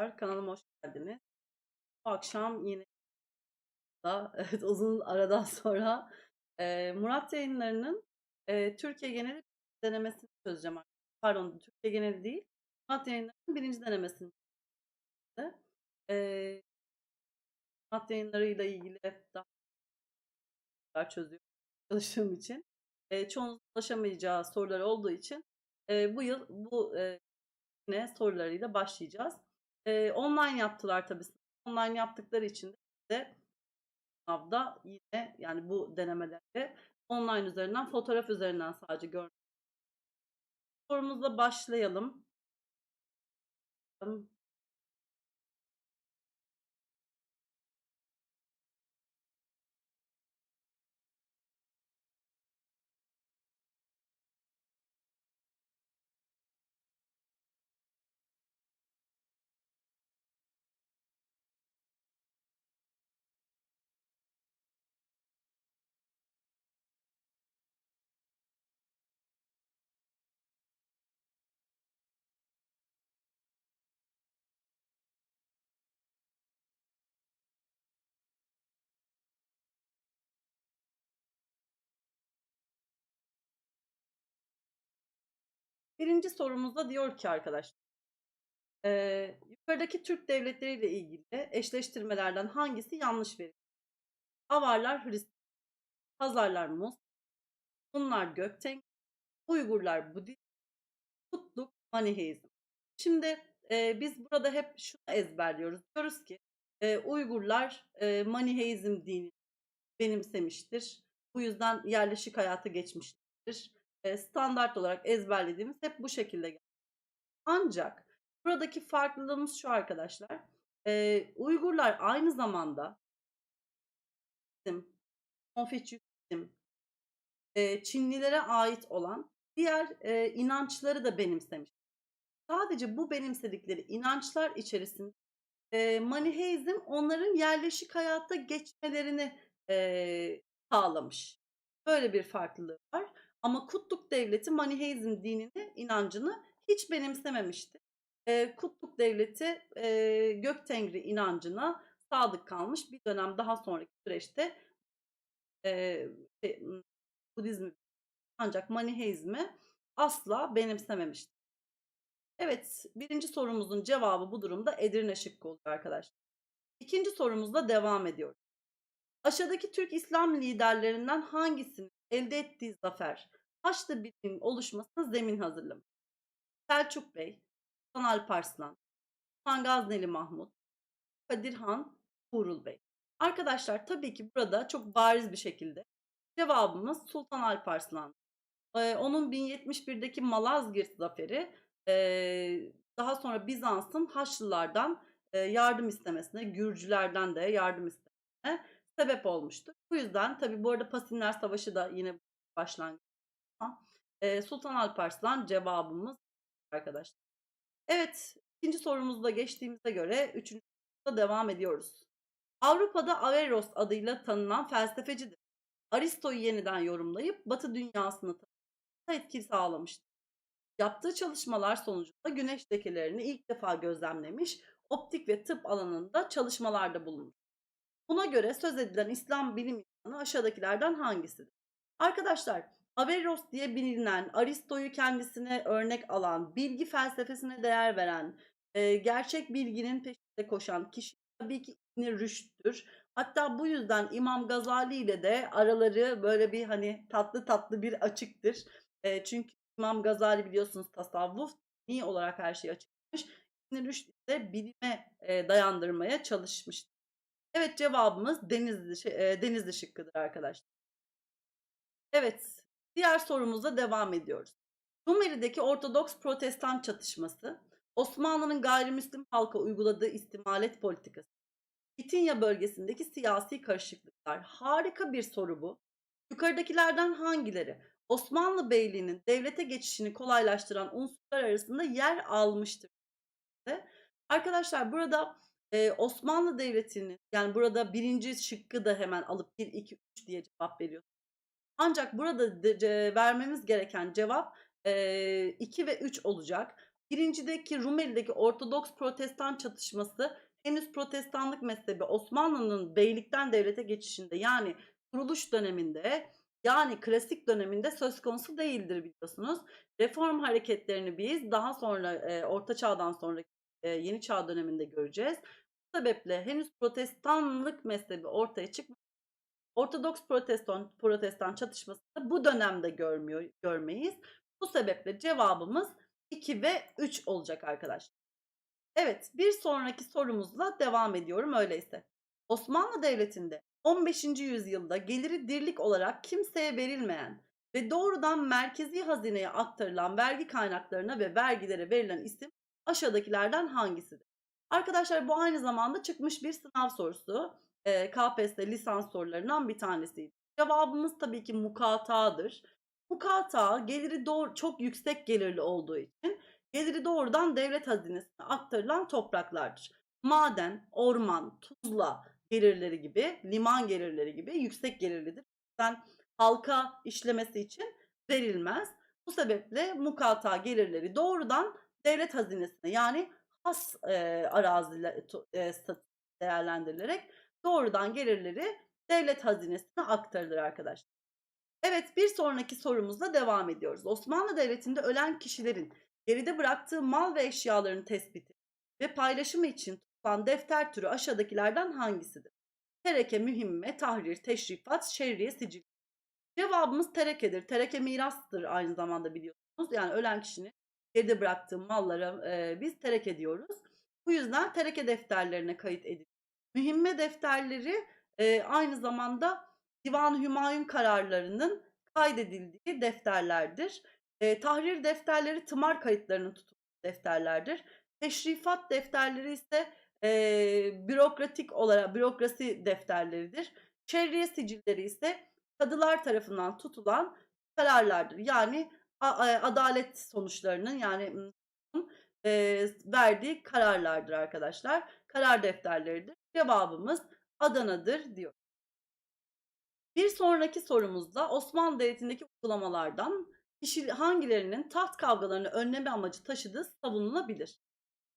arkadaşlar. Kanalıma hoş geldiniz. Bu akşam yine da evet uzun aradan sonra eee, Murat Yayınları'nın eee, Türkiye geneli denemesini çözeceğim. Pardon, Türkiye geneli değil. Murat Yayınları'nın birinci denemesini. Eee Murat Yayınları'yla ilgili daha çözüyorum çalıştığım için. Eee çoğunuzun ulaşamayacağı sorular olduğu için eee, bu yıl bu eee, yine sorularıyla başlayacağız. Eee, online yaptılar tabii. Online yaptıkları için de sınavda yine yani bu denemelerde online üzerinden fotoğraf üzerinden sadece görmek. Sorumuzla başlayalım. Birinci sorumuzda diyor ki arkadaşlar. Eee, yukarıdaki Türk devletleriyle ilgili eşleştirmelerden hangisi yanlış verir? Avarlar Hristiyan, Hazarlar Mus, Hunlar Gökteng, Uygurlar Budist, Kutluk Maniheizm. Şimdi eee, biz burada hep şunu ezberliyoruz. Diyoruz ki eee, Uygurlar eee, Maniheizm dinini benimsemiştir. Bu yüzden yerleşik hayata geçmiştir. Standart olarak ezberlediğimiz hep bu şekilde geldi. Ancak buradaki farklılığımız şu arkadaşlar. Eee, Uygurlar aynı zamanda Konfüçyüsizm, eee, Çinlilere ait olan diğer eee, inançları da benimsemiş. Sadece bu benimsedikleri inançlar içerisinde eee, Maniheizm onların yerleşik hayata geçmelerini eee, sağlamış. Böyle bir farklılığı var. Ama Kutluk Devleti Maniheizm dinini, inancını hiç benimsememişti. Eee, Kutluk Devleti eee Göktengri inancına sadık kalmış. Bir dönem daha sonraki süreçte ım, Budizmi ancak Maniheizmi asla benimsememişti. Evet, birinci sorumuzun cevabı bu durumda Edirne şıkkı oluyor arkadaşlar. İkinci sorumuzla devam ediyoruz. Aşağıdaki Türk İslam liderlerinden hangisinin elde ettiği zafer Haçlı Birliği'nin oluşmasına zemin hazırlamış? Selçuk Bey, Sultan Alparslan, Sultan Gazneli Mahmut, Kadir Han, Tuğrul Bey. Arkadaşlar tabii ki burada çok bariz bir şekilde cevabımız Sultan Alparslan. Ee, onun 1071'deki Malazgirt zaferi ee, daha sonra Bizans'ın Haçlılardan ee, yardım istemesine, Gürcülerden de yardım istemesine sebep olmuştur. Bu yüzden tabii bu arada Pasinler Savaşı da yine başlangıç. Sultan Alparslan cevabımız arkadaşlar. Evet, ikinci sorumuzda geçtiğimize göre üçüncü sorumuzda devam ediyoruz. Avrupa'da Averroes adıyla tanınan felsefecidir. Aristo'yu yeniden yorumlayıp Batı dünyasını tanımaya etki sağlamıştır. Yaptığı çalışmalar sonucunda güneş lekelerini ilk defa gözlemlemiş, optik ve tıp alanında çalışmalarda bulunmuş. Buna göre söz edilen İslam bilim insanı aşağıdakilerden hangisidir? Arkadaşlar, Averroes diye bilinen, Aristo'yu kendisine örnek alan, bilgi felsefesine değer veren, e, gerçek bilginin peşinde koşan kişi tabii ki İbn Rüşd'tür. Hatta bu yüzden İmam Gazali ile de araları böyle bir hani tatlı tatlı bir açıktır. E, çünkü İmam Gazali biliyorsunuz tasavvuf dini olarak her şeyi açıklamış. İbn Rüşd ise bilime e, dayandırmaya çalışmış. Evet cevabımız Denizli, e, Denizli şıkkıdır arkadaşlar. Evet diğer sorumuzla devam ediyoruz. Rumeli'deki Ortodoks Protestan çatışması Osmanlı'nın gayrimüslim halka uyguladığı istimalet politikası Bitinya bölgesindeki siyasi karışıklıklar. Harika bir soru bu. Yukarıdakilerden hangileri Osmanlı Beyliği'nin devlete geçişini kolaylaştıran unsurlar arasında yer almıştır? Arkadaşlar burada e, Osmanlı Devleti'nin yani burada birinci şıkkı da hemen alıp 1, 2, 3 diye cevap veriyor. Ancak burada de, de, vermemiz gereken cevap 2 e, ve 3 olacak. Birincide,ki Rumeli'deki Ortodoks Protestan çatışması henüz Protestanlık mezhebi Osmanlı'nın beylikten devlete geçişinde yani kuruluş döneminde yani klasik döneminde söz konusu değildir biliyorsunuz. Reform hareketlerini biz daha sonra e, Orta Çağ'dan sonraki e, Yeni Çağ döneminde göreceğiz. Sebeple henüz Protestanlık mezhebi ortaya çıkmadı. Ortodoks Protestan Protestan çatışmasını bu dönemde görmüyor görmeyiz. Bu sebeple cevabımız 2 ve 3 olacak arkadaşlar. Evet, bir sonraki sorumuzla devam ediyorum öyleyse. Osmanlı Devleti'nde 15. yüzyılda geliri dirlik olarak kimseye verilmeyen ve doğrudan merkezi hazineye aktarılan vergi kaynaklarına ve vergilere verilen isim aşağıdakilerden hangisidir? Arkadaşlar bu aynı zamanda çıkmış bir sınav sorusu. Ee, KPSS lisans sorularından bir tanesiydi. Cevabımız tabii ki mukatadır. Mukata geliri doğru, çok yüksek gelirli olduğu için geliri doğrudan devlet hazinesine aktarılan topraklardır. Maden, orman, tuzla gelirleri gibi, liman gelirleri gibi yüksek gelirlidir. Yani halka işlemesi için verilmez. Bu sebeple mukata gelirleri doğrudan devlet hazinesine yani has e, araziler e, değerlendirilerek doğrudan gelirleri devlet hazinesine aktarılır arkadaşlar. Evet bir sonraki sorumuzla devam ediyoruz. Osmanlı Devleti'nde ölen kişilerin geride bıraktığı mal ve eşyaların tespiti ve paylaşımı için tutulan defter türü aşağıdakilerden hangisidir? Tereke, mühimme, tahrir, teşrifat, şerriye, sicil. Cevabımız terekedir. Tereke mirastır aynı zamanda biliyorsunuz. Yani ölen kişinin geride bıraktığı mallara e, biz tereke diyoruz. Bu yüzden tereke defterlerine kayıt edilir. Mühimme defterleri e, aynı zamanda Divan-ı Hümayun kararlarının kaydedildiği defterlerdir. E, tahrir defterleri tımar kayıtlarının tutulduğu defterlerdir. Teşrifat defterleri ise e, bürokratik olarak bürokrasi defterleridir. Şerriye sicilleri ise kadılar tarafından tutulan kararlardır. Yani adalet sonuçlarının yani verdiği kararlardır arkadaşlar. Karar defterleridir. Cevabımız Adana'dır diyor. Bir sonraki sorumuzda Osmanlı Devleti'ndeki uygulamalardan kişi hangilerinin taht kavgalarını önleme amacı taşıdığı savunulabilir.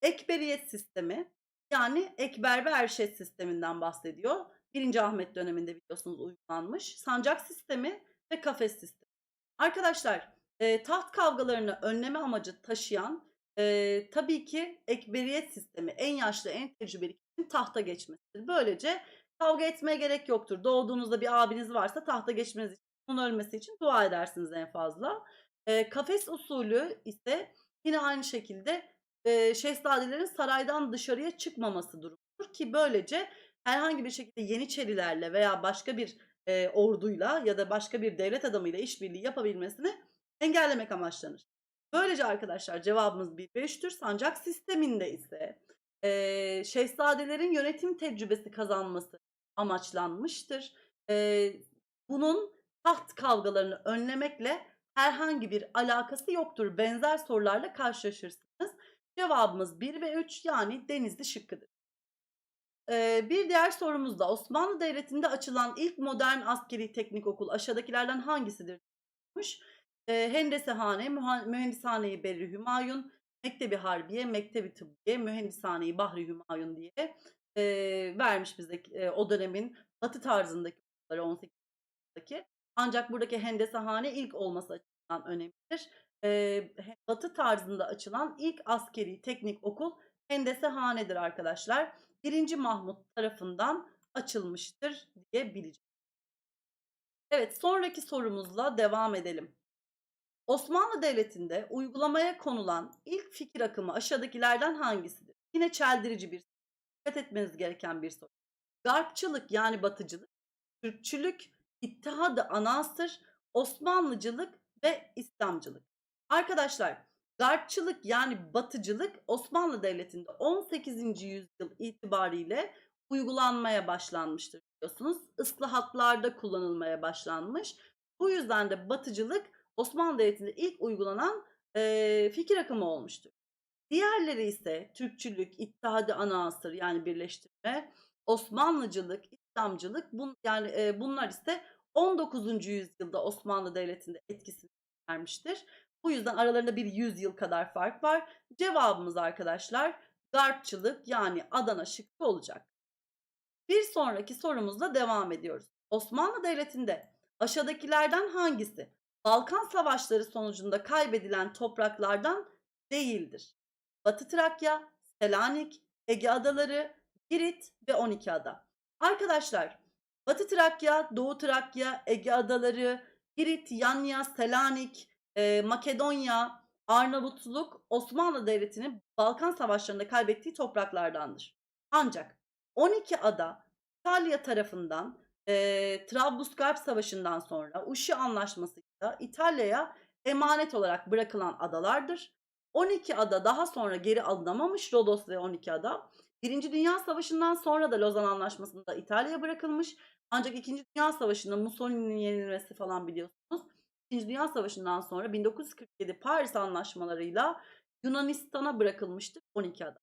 Ekberiyet sistemi yani Ekber ve Erşet sisteminden bahsediyor. 1. Ahmet döneminde biliyorsunuz uygulanmış. Sancak sistemi ve kafes sistemi. Arkadaşlar e, taht kavgalarını önleme amacı taşıyan e, tabii ki Ekberiyet sistemi en yaşlı en tecrübeli kişinin tahta geçmesidir. Böylece kavga etmeye gerek yoktur. Doğduğunuzda bir abiniz varsa tahta geçmeniz için, onun ölmesi için dua edersiniz en fazla. E, kafes usulü ise yine aynı şekilde e, şehzadelerin saraydan dışarıya çıkmaması durumudur ki böylece herhangi bir şekilde Yeniçerilerle veya başka bir e, orduyla ya da başka bir devlet adamıyla işbirliği yapabilmesini engellemek amaçlanır. Böylece arkadaşlar cevabımız 1 ve 3'tür. Sancak sisteminde ise e, şehzadelerin yönetim tecrübesi kazanması amaçlanmıştır. E, bunun taht kavgalarını önlemekle herhangi bir alakası yoktur. Benzer sorularla karşılaşırsınız. Cevabımız 1 ve 3 yani Denizli şıkkıdır. Ee, bir diğer sorumuz da Osmanlı Devleti'nde açılan ilk modern askeri teknik okul aşağıdakilerden hangisidir? Ee, Hendesehane, Mühendishane-i Berri Hümayun, Mektebi Harbiye, Mektebi Tıbbiye, Mühendishane-i Bahri Hümayun diye e, vermiş bize e, o dönemin batı tarzındaki okulları 18. yüzyıldaki. Ancak buradaki Hendesehane ilk olması açısından önemlidir. E, batı tarzında açılan ilk askeri teknik okul Hendesehane'dir arkadaşlar. 1. Mahmut tarafından açılmıştır diye bileceğiz. Evet sonraki sorumuzla devam edelim. Osmanlı Devleti'nde uygulamaya konulan ilk fikir akımı aşağıdakilerden hangisidir? Yine çeldirici bir dikkat etmeniz gereken bir soru. Garpçılık yani batıcılık, Türkçülük, İttihadı Anasır, Osmanlıcılık ve İslamcılık. Arkadaşlar Garpçılık yani batıcılık Osmanlı Devleti'nde 18. yüzyıl itibariyle uygulanmaya başlanmıştır biliyorsunuz. Islahatlarda kullanılmaya başlanmış. Bu yüzden de batıcılık Osmanlı Devleti'nde ilk uygulanan e, fikir akımı olmuştur. Diğerleri ise Türkçülük, İttihadi Anasır yani birleştirme, Osmanlıcılık, İslamcılık bun, yani e, bunlar ise 19. yüzyılda Osmanlı Devleti'nde etkisini vermiştir. Bu yüzden aralarında bir 100 yıl kadar fark var. Cevabımız arkadaşlar Garpçılık yani Adana şıkkı olacak. Bir sonraki sorumuzla devam ediyoruz. Osmanlı Devleti'nde aşağıdakilerden hangisi Balkan Savaşları sonucunda kaybedilen topraklardan değildir? Batı Trakya, Selanik, Ege Adaları, Girit ve 12 ada. Arkadaşlar Batı Trakya, Doğu Trakya, Ege Adaları, Girit, Yanya, Selanik, e, Makedonya, Arnavutluk Osmanlı Devleti'nin Balkan Savaşları'nda kaybettiği topraklardandır. Ancak 12 ada İtalya tarafından e, Trablusgarp Savaşı'ndan sonra Uşi Anlaşması'yla İtalya'ya emanet olarak bırakılan adalardır. 12 ada daha sonra geri alınamamış Rodos ve 12 ada. Birinci Dünya Savaşı'ndan sonra da Lozan Anlaşması'nda İtalya'ya bırakılmış. Ancak İkinci Dünya Savaşı'nda Mussolini'nin yenilmesi falan biliyorsunuz. İkinci Dünya Savaşı'ndan sonra 1947 Paris Anlaşmalarıyla Yunanistan'a bırakılmıştır 12 ada.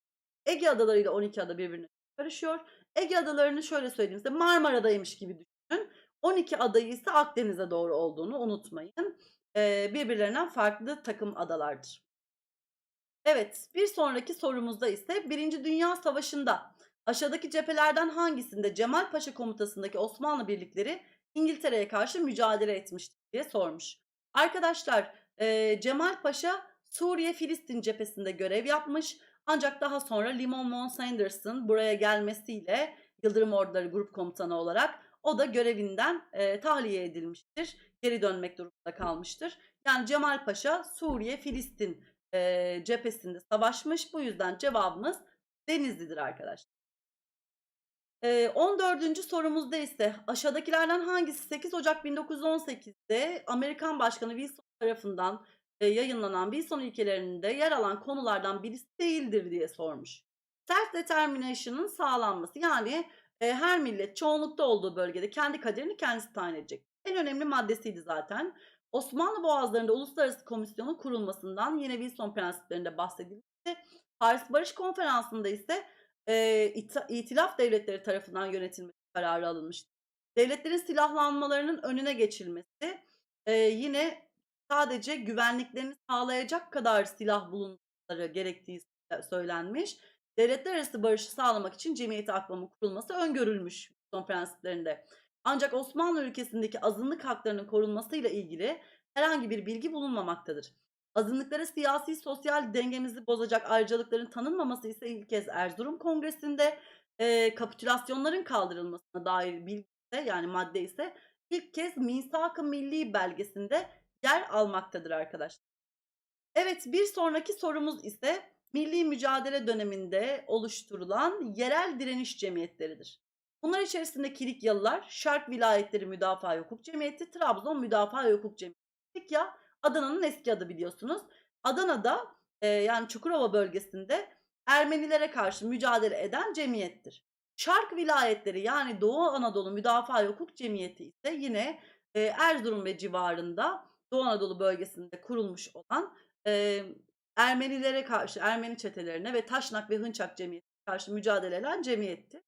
Ege Adaları ile 12 ada birbirine karışıyor. Ege Adalarını şöyle söyleyeyim size Marmara'daymış gibi düşünün. 12 adayı ise Akdeniz'e doğru olduğunu unutmayın. Ee, birbirlerinden farklı takım adalardır. Evet, bir sonraki sorumuzda ise Birinci Dünya Savaşı'nda aşağıdaki cephelerden hangisinde Cemal Paşa komutasındaki Osmanlı birlikleri İngiltere'ye karşı mücadele etmiştir diye sormuş. Arkadaşlar e, Cemal Paşa Suriye-Filistin cephesinde görev yapmış. Ancak daha sonra Limon von Sanders'ın buraya gelmesiyle Yıldırım Orduları Grup Komutanı olarak o da görevinden e, tahliye edilmiştir. Geri dönmek durumunda kalmıştır. Yani Cemal Paşa Suriye-Filistin e, cephesinde savaşmış. Bu yüzden cevabımız Denizli'dir arkadaşlar. E, 14. sorumuzda ise aşağıdakilerden hangisi 8 Ocak 1918'de Amerikan Başkanı Wilson tarafından e, yayınlanan Wilson ilkelerinde yer alan konulardan birisi değildir diye sormuş. Self determination'ın sağlanması yani e, her millet çoğunlukta olduğu bölgede kendi kaderini kendisi tayin edecek. En önemli maddesiydi zaten. Osmanlı Boğazları'nda Uluslararası Komisyonun kurulmasından yine Wilson prensiplerinde bahsedilmişti. Paris Barış Konferansı'nda ise e, itilaf devletleri tarafından yönetilmesi kararı alınmıştı. Devletlerin silahlanmalarının önüne geçilmesi e, yine sadece güvenliklerini sağlayacak kadar silah bulunmaları gerektiği söylenmiş. Devletler arası barışı sağlamak için cemiyeti aklama kurulması öngörülmüş son prensiplerinde. Ancak Osmanlı ülkesindeki azınlık haklarının korunmasıyla ilgili herhangi bir bilgi bulunmamaktadır. Azınlıklara siyasi sosyal dengemizi bozacak ayrıcalıkların tanınmaması ise ilk kez Erzurum Kongresi'nde e, kapitülasyonların kaldırılmasına dair bilgi ise yani madde ise ilk kez Misak-ı Milli belgesinde yer almaktadır arkadaşlar. Evet bir sonraki sorumuz ise milli mücadele döneminde oluşturulan yerel direniş cemiyetleridir. Bunlar içerisinde Kilikyalılar, Şark Vilayetleri Müdafaa Hukuk Cemiyeti, Trabzon Müdafaa Hukuk Cemiyeti. Kilikya Adana'nın eski adı biliyorsunuz. Adana'da e, yani Çukurova bölgesinde Ermenilere karşı mücadele eden cemiyettir. Şark vilayetleri yani Doğu Anadolu Müdafaa Hukuk Cemiyeti ise yine e, Erzurum ve civarında Doğu Anadolu bölgesinde kurulmuş olan e, Ermenilere karşı, Ermeni çetelerine ve Taşnak ve Hınçak Cemiyeti karşı mücadele eden cemiyetti.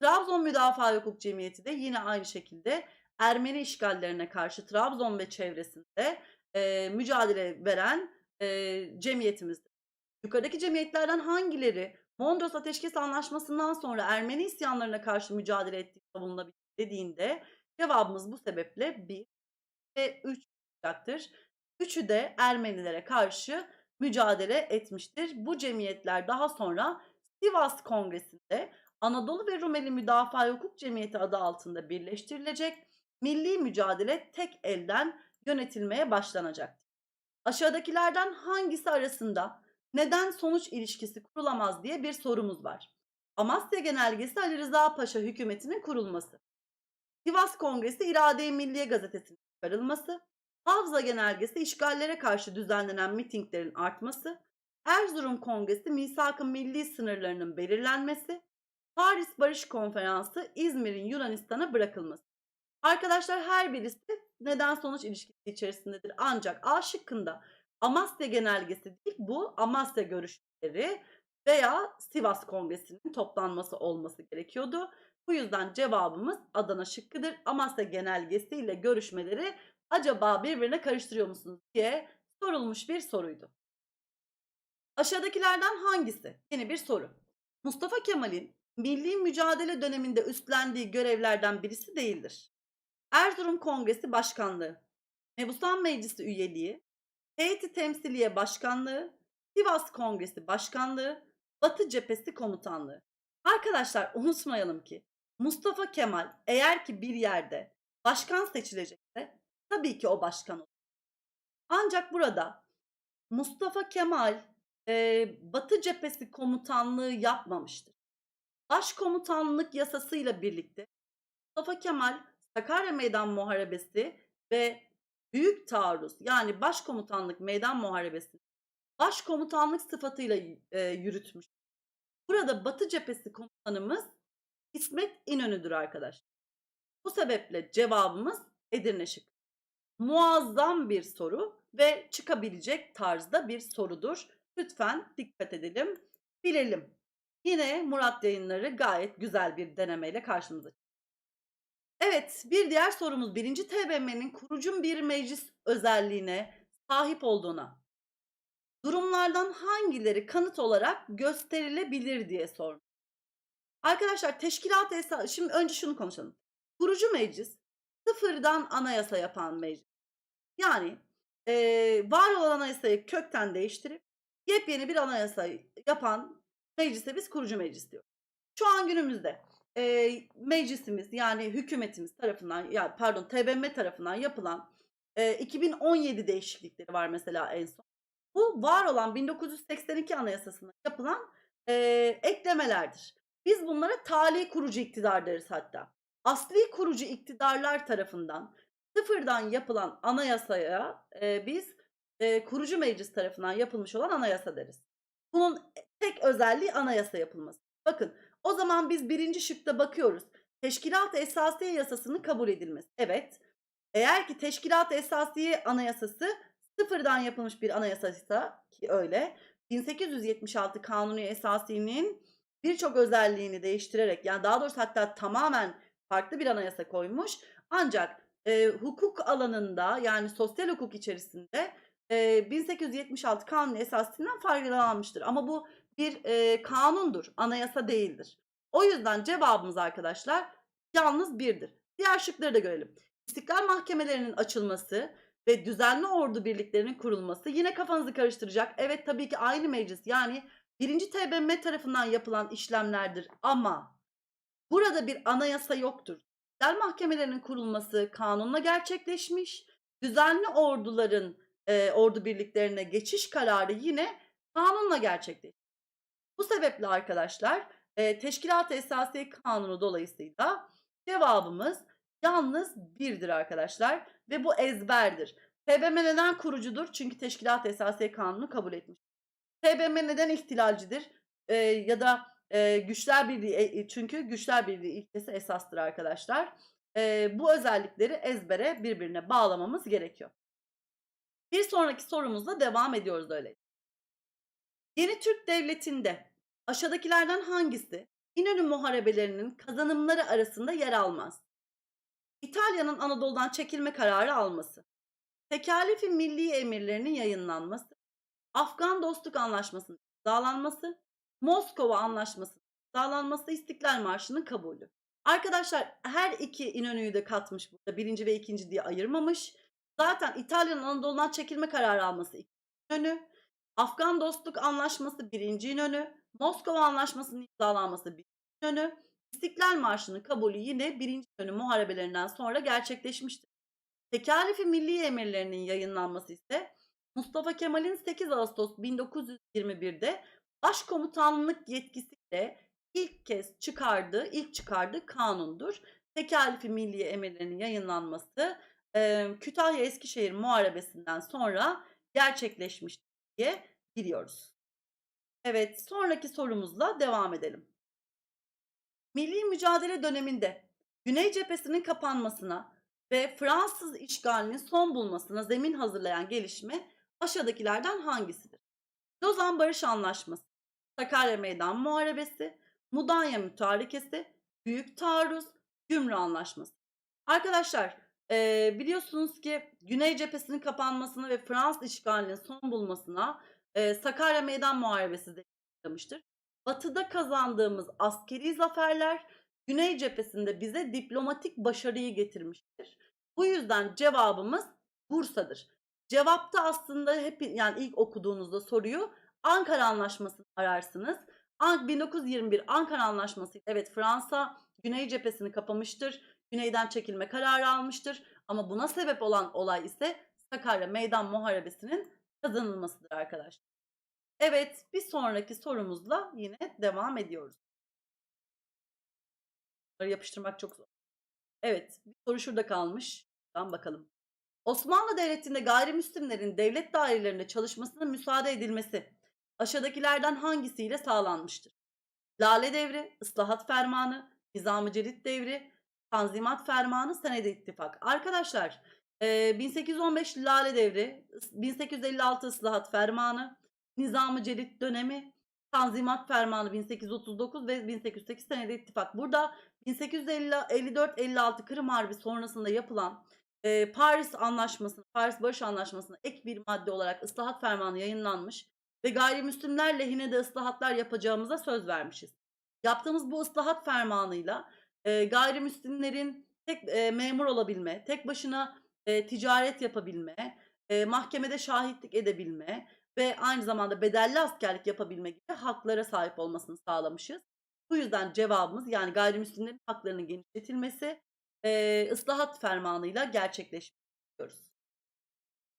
Trabzon Müdafaa Hukuk Cemiyeti de yine aynı şekilde Ermeni işgallerine karşı Trabzon ve çevresinde e, mücadele veren e, cemiyetimizdir. Yukarıdaki cemiyetlerden hangileri Mondros Ateşkes Anlaşması'ndan sonra Ermeni isyanlarına karşı mücadele ettiği savunulabilir dediğinde cevabımız bu sebeple 1 ve 3 olacaktır. Üçü de Ermenilere karşı mücadele etmiştir. Bu cemiyetler daha sonra Sivas Kongresi'nde Anadolu ve Rumeli Müdafaa Hukuk Cemiyeti adı altında birleştirilecek. Milli mücadele tek elden yönetilmeye başlanacaktır. Aşağıdakilerden hangisi arasında neden sonuç ilişkisi kurulamaz diye bir sorumuz var. Amasya Genelgesi Ali Rıza Paşa hükümetinin kurulması. Sivas Kongresi İrade-i Milliye gazetesinin çıkarılması. Havza Genelgesi işgallere karşı düzenlenen mitinglerin artması. Erzurum Kongresi misak-ı milli sınırlarının belirlenmesi. Paris Barış Konferansı İzmir'in Yunanistan'a bırakılması. Arkadaşlar her birisi neden sonuç ilişkisi içerisindedir. Ancak A şıkkında Amasya Genelgesi değil bu Amasya görüşleri veya Sivas Kongresi'nin toplanması olması gerekiyordu. Bu yüzden cevabımız Adana şıkkıdır. Amasya Genelgesi ile görüşmeleri acaba birbirine karıştırıyor musunuz diye sorulmuş bir soruydu. Aşağıdakilerden hangisi? Yeni bir soru. Mustafa Kemal'in milli mücadele döneminde üstlendiği görevlerden birisi değildir. Erzurum Kongresi Başkanlığı, Mebusan Meclisi üyeliği, Heyeti Temsiliye Başkanlığı, Sivas Kongresi Başkanlığı, Batı Cephesi Komutanlığı. Arkadaşlar unutmayalım ki Mustafa Kemal eğer ki bir yerde başkan seçilecekse tabii ki o başkan olur. Ancak burada Mustafa Kemal e, Batı Cephesi Komutanlığı yapmamıştır. Başkomutanlık yasasıyla birlikte Mustafa Kemal Sakarya Meydan Muharebesi ve Büyük Taarruz yani Başkomutanlık Meydan Muharebesi başkomutanlık sıfatıyla e, yürütmüş. Burada Batı Cephesi komutanımız İsmet İnönü'dür arkadaşlar. Bu sebeple cevabımız Edirne şıkkı. Muazzam bir soru ve çıkabilecek tarzda bir sorudur. Lütfen dikkat edelim, bilelim. Yine Murat Yayınları gayet güzel bir denemeyle karşımıza çıktı. Evet, bir diğer sorumuz birinci TBMM'nin kurucu bir meclis özelliğine sahip olduğuna durumlardan hangileri kanıt olarak gösterilebilir diye sormuş. Arkadaşlar teşkilat esas şimdi önce şunu konuşalım. Kurucu meclis sıfırdan anayasa yapan meclis. Yani eee, var olan anayasayı kökten değiştirip yepyeni bir anayasa yapan meclise biz kurucu meclis diyoruz. Şu an günümüzde eee, meclisimiz yani hükümetimiz tarafından ya pardon TBMM tarafından yapılan eee, 2017 değişiklikleri var mesela en son. Bu var olan 1982 Anayasası'na yapılan eee, eklemelerdir. Biz bunlara tali kurucu iktidar deriz hatta. Asli kurucu iktidarlar tarafından sıfırdan yapılan anayasaya eee, biz eee, kurucu meclis tarafından yapılmış olan anayasa deriz. Bunun tek özelliği anayasa yapılması. Bakın o zaman biz birinci şıkta bakıyoruz. Teşkilat-ı Esasiye yasasının kabul edilmesi. Evet. Eğer ki Teşkilat-ı Esasiye anayasası sıfırdan yapılmış bir anayasaysa ki öyle 1876 Kanuni Esasi'nin birçok özelliğini değiştirerek yani daha doğrusu hatta tamamen farklı bir anayasa koymuş. Ancak e, hukuk alanında yani sosyal hukuk içerisinde e, 1876 Kanuni Esası'ndan faydalanmıştır. Ama bu bir e, kanundur, anayasa değildir. O yüzden cevabımız arkadaşlar yalnız birdir. Diğer şıkları da görelim. İstiklal mahkemelerinin açılması ve düzenli ordu birliklerinin kurulması yine kafanızı karıştıracak. Evet tabii ki aynı meclis yani birinci TBMM tarafından yapılan işlemlerdir ama burada bir anayasa yoktur. İstiklal mahkemelerinin kurulması kanunla gerçekleşmiş. Düzenli orduların e, ordu birliklerine geçiş kararı yine kanunla gerçekleşmiş. Bu sebeple arkadaşlar e, Teşkilat-ı Esasiye Kanunu dolayısıyla cevabımız yalnız birdir arkadaşlar ve bu ezberdir. TBMM neden kurucudur? Çünkü Teşkilat-ı Esasiye Kanunu kabul etmiş. TBMM neden ihtilalcidir? E, ya da e, güçler birliği e, çünkü güçler birliği ilkesi esastır arkadaşlar. E, bu özellikleri ezbere birbirine bağlamamız gerekiyor. Bir sonraki sorumuzla devam ediyoruz öyle. Yeni Türk Devleti'nde aşağıdakilerden hangisi İnönü muharebelerinin kazanımları arasında yer almaz? İtalya'nın Anadolu'dan çekilme kararı alması, Tekalifi milli emirlerinin yayınlanması, Afgan Dostluk Anlaşması'nın imzalanması, Moskova Anlaşması'nın imzalanması, İstiklal Marşı'nın kabulü. Arkadaşlar her iki İnönü'yü de katmış burada. Birinci ve ikinci diye ayırmamış. Zaten İtalya'nın Anadolu'dan çekilme kararı alması ikinci İnönü. Afgan Dostluk Anlaşması birinci İnönü. Moskova Anlaşması'nın imzalanması birinci İnönü. İstiklal Marşı'nın kabulü yine birinci İnönü muharebelerinden sonra gerçekleşmiştir. Tekalifi milli emirlerinin yayınlanması ise Mustafa Kemal'in 8 Ağustos 1921'de başkomutanlık yetkisiyle ilk kez çıkardığı, ilk çıkardığı kanundur. Tekalifi milli emirlerinin yayınlanması e, Kütahya Eskişehir Muharebesi'nden sonra gerçekleşmiş diye biliyoruz. Evet, sonraki sorumuzla devam edelim. Milli mücadele döneminde Güney cephesinin kapanmasına ve Fransız işgalinin son bulmasına zemin hazırlayan gelişme aşağıdakilerden hangisidir? Lozan Barış Anlaşması, Sakarya Meydan Muharebesi, Mudanya Mütarekesi, Büyük Taarruz, Gümrü Anlaşması. Arkadaşlar Eee, biliyorsunuz ki Güney Cephesi'nin kapanmasına ve Fransız işgalinin son bulmasına, eee, Sakarya Meydan Muharebesi de başlamıştır. Batı'da kazandığımız askeri zaferler Güney Cephesi'nde bize diplomatik başarıyı getirmiştir. Bu yüzden cevabımız Bursa'dır. Cevapta aslında hep yani ilk okuduğunuzda soruyu Ankara Anlaşması'nı ararsınız. An 1921 Ankara Anlaşması evet Fransa Güney cephesini kapamıştır. Güneyden çekilme kararı almıştır. Ama buna sebep olan olay ise Sakarya Meydan Muharebesi'nin kazanılmasıdır arkadaşlar. Evet, bir sonraki sorumuzla yine devam ediyoruz. Bunları yapıştırmak çok zor. Evet, bir soru şurada kalmış. Şuradan bakalım. Osmanlı Devleti'nde gayrimüslimlerin devlet dairelerinde çalışmasına müsaade edilmesi aşağıdakilerden hangisiyle sağlanmıştır? Lale Devri, Islahat Fermanı, Nizam-ı Celil Devri, Tanzimat Fermanı, Senedi İttifak. Arkadaşlar, eee, 1815 Lale Devri, ıs- 1856 Islahat Fermanı, Nizam-ı Celil dönemi, Tanzimat Fermanı 1839 ve 1808 Senedi İttifak. Burada 1854-56 Kırım Harbi sonrasında yapılan Paris Anlaşması'na, Paris Barış Anlaşması'na ek bir madde olarak ıslahat fermanı yayınlanmış ve gayrimüslimler lehine de ıslahatlar yapacağımıza söz vermişiz. Yaptığımız bu ıslahat fermanıyla e, gayrimüslimlerin tek e, memur olabilme, tek başına e, ticaret yapabilme, e, mahkemede şahitlik edebilme ve aynı zamanda bedelli askerlik yapabilme gibi haklara sahip olmasını sağlamışız. Bu yüzden cevabımız yani gayrimüslimlerin haklarının genişletilmesi e, ıslahat fermanıyla gerçekleştiriyoruz.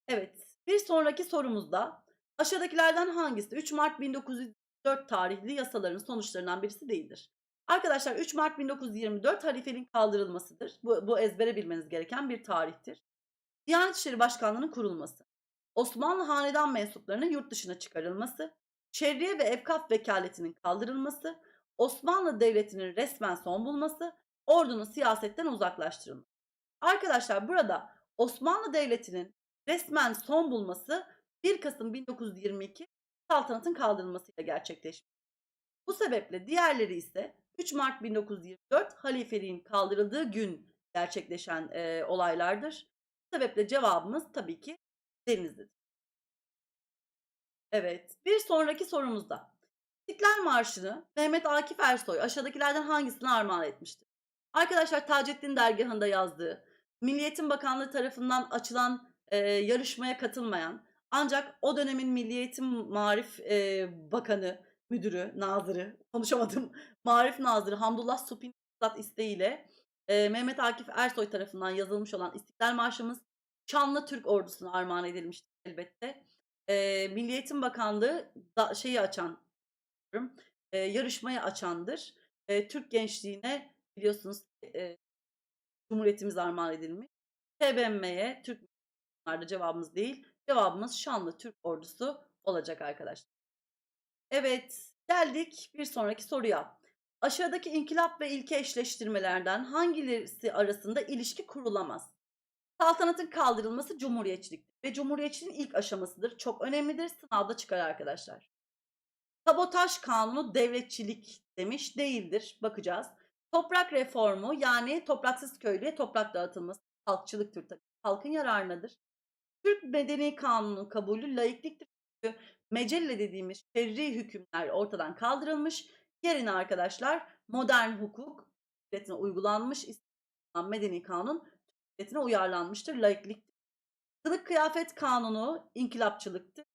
Evet, bir sonraki sorumuzda aşağıdakilerden hangisi 3 Mart 1904 tarihli yasaların sonuçlarından birisi değildir? Arkadaşlar 3 Mart 1924 halifeliğin kaldırılmasıdır. Bu, bu ezbere bilmeniz gereken bir tarihtir. Diyanet İşleri Başkanlığı'nın kurulması. Osmanlı hanedan mensuplarının yurt dışına çıkarılması. Şerriye ve Evkaf vekaletinin kaldırılması. Osmanlı Devleti'nin resmen son bulması. Ordunun siyasetten uzaklaştırılması. Arkadaşlar burada Osmanlı Devleti'nin resmen son bulması 1 Kasım 1922 saltanatın kaldırılmasıyla gerçekleşmiş. Bu sebeple diğerleri ise 3 Mart 1924 halifeliğin kaldırıldığı gün gerçekleşen e, olaylardır. Bu sebeple cevabımız tabii ki Denizli'dir. Evet, bir sonraki sorumuzda. İstiklal Marşı'nı Mehmet Akif Ersoy aşağıdakilerden hangisine armağan etmiştir? Arkadaşlar Taceddin Dergahı'nda yazdığı, Milliyetin Bakanlığı tarafından açılan e, yarışmaya katılmayan, ancak o dönemin Milli Eğitim Marif e, Bakanı, müdürü, nazırı, konuşamadım, Marif Nazırı Hamdullah Supin isteğiyle e, Mehmet Akif Ersoy tarafından yazılmış olan İstiklal Marşımız Şanlı Türk ordusuna armağan edilmiştir elbette. E, Milli Eğitim Bakanlığı da, şeyi açan, e, yarışmayı açandır. E, Türk gençliğine biliyorsunuz e, Cumhuriyetimiz armağan edilmiş. TBMM'ye Türk cevabımız değil. Cevabımız Şanlı Türk Ordusu olacak arkadaşlar. Evet, geldik bir sonraki soruya. Aşağıdaki inkılap ve ilke eşleştirmelerden hangileri arasında ilişki kurulamaz? Saltanatın kaldırılması cumhuriyetçiliktir ve cumhuriyetçiliğin ilk aşamasıdır. Çok önemlidir. Sınavda çıkar arkadaşlar. Sabotaj kanunu devletçilik demiş değildir. Bakacağız. Toprak reformu yani topraksız köylüye toprak dağıtılması halkçılıktır tabii. Halkın yararınadır. Türk Medeni Kanunu'nun kabulü laikliktir. Mecelle dediğimiz şerri hükümler ortadan kaldırılmış. Yerine arkadaşlar modern hukuk devletine uygulanmış Medeni Kanun devletine uyarlanmıştır. Laikliktir. Kılık kıyafet kanunu inkılapçılıktır.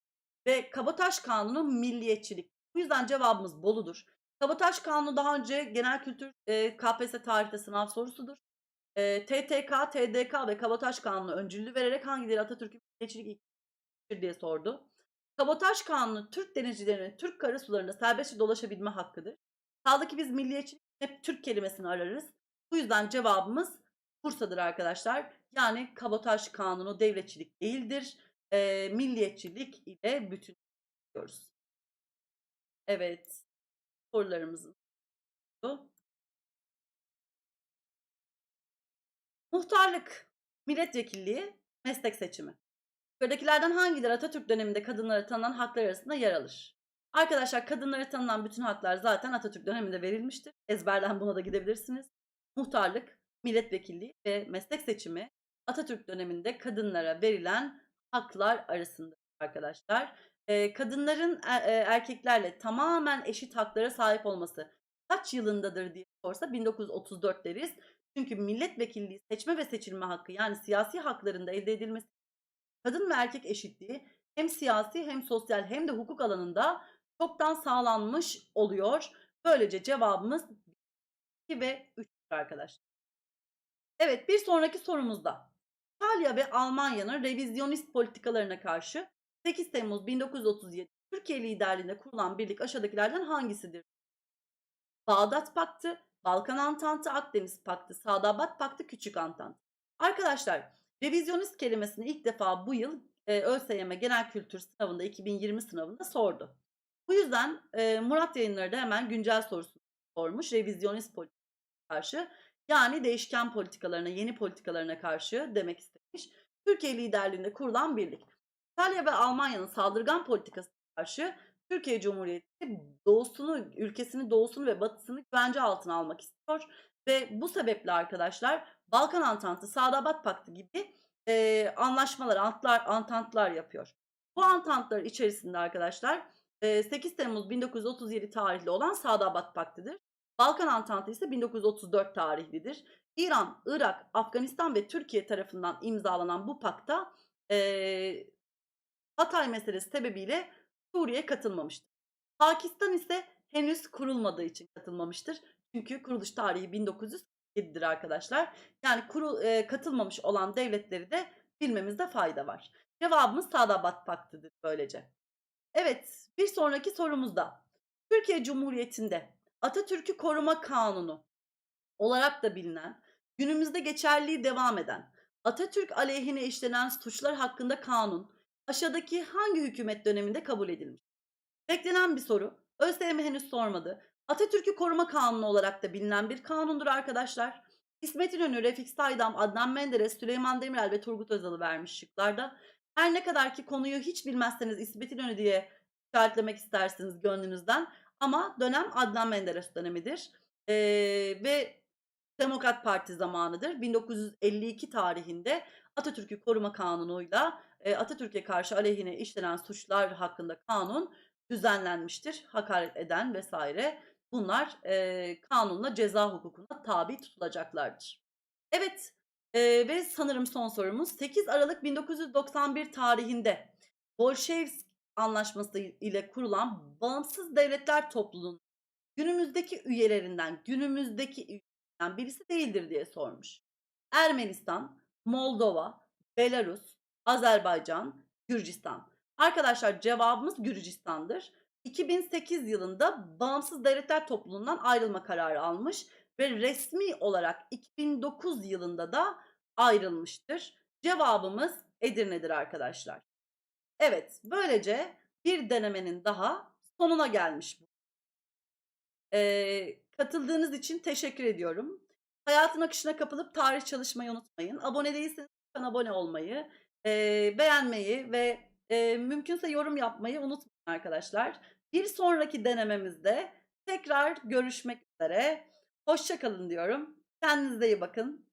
Ve kabotaj kanunu milliyetçilik. Bu yüzden cevabımız Bolu'dur. Kabotaj kanunu daha önce genel kültür e, KPSS tarihte sınav sorusudur. E, TTK, TDK ve kabotaj kanunu öncüllü vererek hangileri Atatürk'ün milliyetçilik diye sordu. Kabotaj kanunu Türk denizcilerinin Türk karasularında serbestçe dolaşabilme hakkıdır. Kaldı ki biz milliyetçilik hep Türk kelimesini ararız. Bu yüzden cevabımız Bursa'dır arkadaşlar. Yani kabotaj kanunu devletçilik değildir. E, milliyetçilik ile bütünlüyoruz. Evet. Sorularımızın bu. Muhtarlık, milletvekilliği, meslek seçimi. Yukarıdakilerden hangileri Atatürk döneminde kadınlara tanınan haklar arasında yer alır? Arkadaşlar kadınlara tanınan bütün haklar zaten Atatürk döneminde verilmiştir. Ezberden buna da gidebilirsiniz. Muhtarlık, milletvekilliği ve meslek seçimi Atatürk döneminde kadınlara verilen haklar arasında arkadaşlar. Eee, kadınların e erkeklerle tamamen eşit haklara sahip olması kaç yılındadır diye sorsa 1934 deriz. Çünkü milletvekilliği seçme ve seçilme hakkı yani siyasi hakların da elde edilmesi kadın ve erkek eşitliği hem siyasi hem sosyal hem de hukuk alanında çoktan sağlanmış oluyor. Böylece cevabımız 2 ve 3'tür arkadaşlar. Evet, bir sonraki sorumuzda İtalya ve Almanya'nın revizyonist politikalarına karşı 8 Temmuz 1937 Türkiye liderliğinde kurulan birlik aşağıdakilerden hangisidir? Bağdat Paktı, Balkan Antantı, Akdeniz Paktı, Sadabat Paktı, Küçük Antantı. Arkadaşlar, revizyonist kelimesini ilk defa bu yıl e, ÖSYM Genel Kültür sınavında 2020 sınavında sordu. Bu yüzden e, Murat Yayınları da hemen güncel sorusunu sormuş. Revizyonist politika karşı yani değişken politikalarına, yeni politikalarına karşı demek istemiş. Türkiye liderliğinde kurulan birlik. İtalya ve Almanya'nın saldırgan politikası karşı Türkiye Cumhuriyeti doğusunu, ülkesinin doğusunu ve batısını güvence altına almak istiyor. Ve bu sebeple arkadaşlar Balkan Antantı, Sadabat Paktı gibi e, anlaşmalar, antlar, antantlar yapıyor. Bu antantlar içerisinde arkadaşlar e, 8 Temmuz 1937 tarihli olan Sadabat Paktı'dır. Balkan Antantı ise 1934 tarihlidir. İran, Irak, Afganistan ve Türkiye tarafından imzalanan bu pakta e, Hatay meselesi sebebiyle Suriye katılmamıştır. Pakistan ise henüz kurulmadığı için katılmamıştır. Çünkü kuruluş tarihi 1907'dir arkadaşlar. Yani kuru, e, katılmamış olan devletleri de bilmemizde fayda var. Cevabımız Sadabat Paktı'dır böylece. Evet, bir sonraki sorumuzda Türkiye Cumhuriyeti'nde Atatürk'ü Koruma Kanunu olarak da bilinen, günümüzde geçerliği devam eden, Atatürk aleyhine işlenen suçlar hakkında kanun aşağıdaki hangi hükümet döneminde kabul edilmiş? Beklenen bir soru. ÖSYM henüz sormadı. Atatürk'ü Koruma Kanunu olarak da bilinen bir kanundur arkadaşlar. İsmet İnönü, Refik Saydam, Adnan Menderes, Süleyman Demirel ve Turgut Özal'ı vermiş şıklarda. Her ne kadar ki konuyu hiç bilmezseniz İsmet İnönü diye işaretlemek istersiniz gönlünüzden. Ama dönem Adnan Menderes dönemidir. Ee, ve Demokrat Parti zamanıdır. 1952 tarihinde Atatürk'ü Koruma Kanunu'yla Atatürk'e karşı aleyhine işlenen suçlar hakkında kanun düzenlenmiştir. Hakaret eden vesaire bunlar e, kanunla ceza hukukuna tabi tutulacaklardır. Evet e, ve sanırım son sorumuz 8 Aralık 1991 tarihinde Bolşevsk Anlaşması ile kurulan Bağımsız Devletler Topluluğu'nun günümüzdeki üyelerinden günümüzdeki üyelerinden birisi değildir diye sormuş. Ermenistan, Moldova, Belarus, Azerbaycan, Gürcistan. Arkadaşlar cevabımız Gürcistan'dır. 2008 yılında Bağımsız Devletler Topluluğu'ndan ayrılma kararı almış ve resmi olarak 2009 yılında da ayrılmıştır. Cevabımız Edirne'dir arkadaşlar. Evet, böylece bir denemenin daha sonuna gelmiş bu. Ee, katıldığınız için teşekkür ediyorum. Hayatın akışına kapılıp tarih çalışmayı unutmayın. Abone değilseniz abone olmayı, e, beğenmeyi ve e, mümkünse yorum yapmayı unutmayın arkadaşlar. Bir sonraki denememizde tekrar görüşmek üzere. Hoşçakalın diyorum. Kendinize iyi bakın.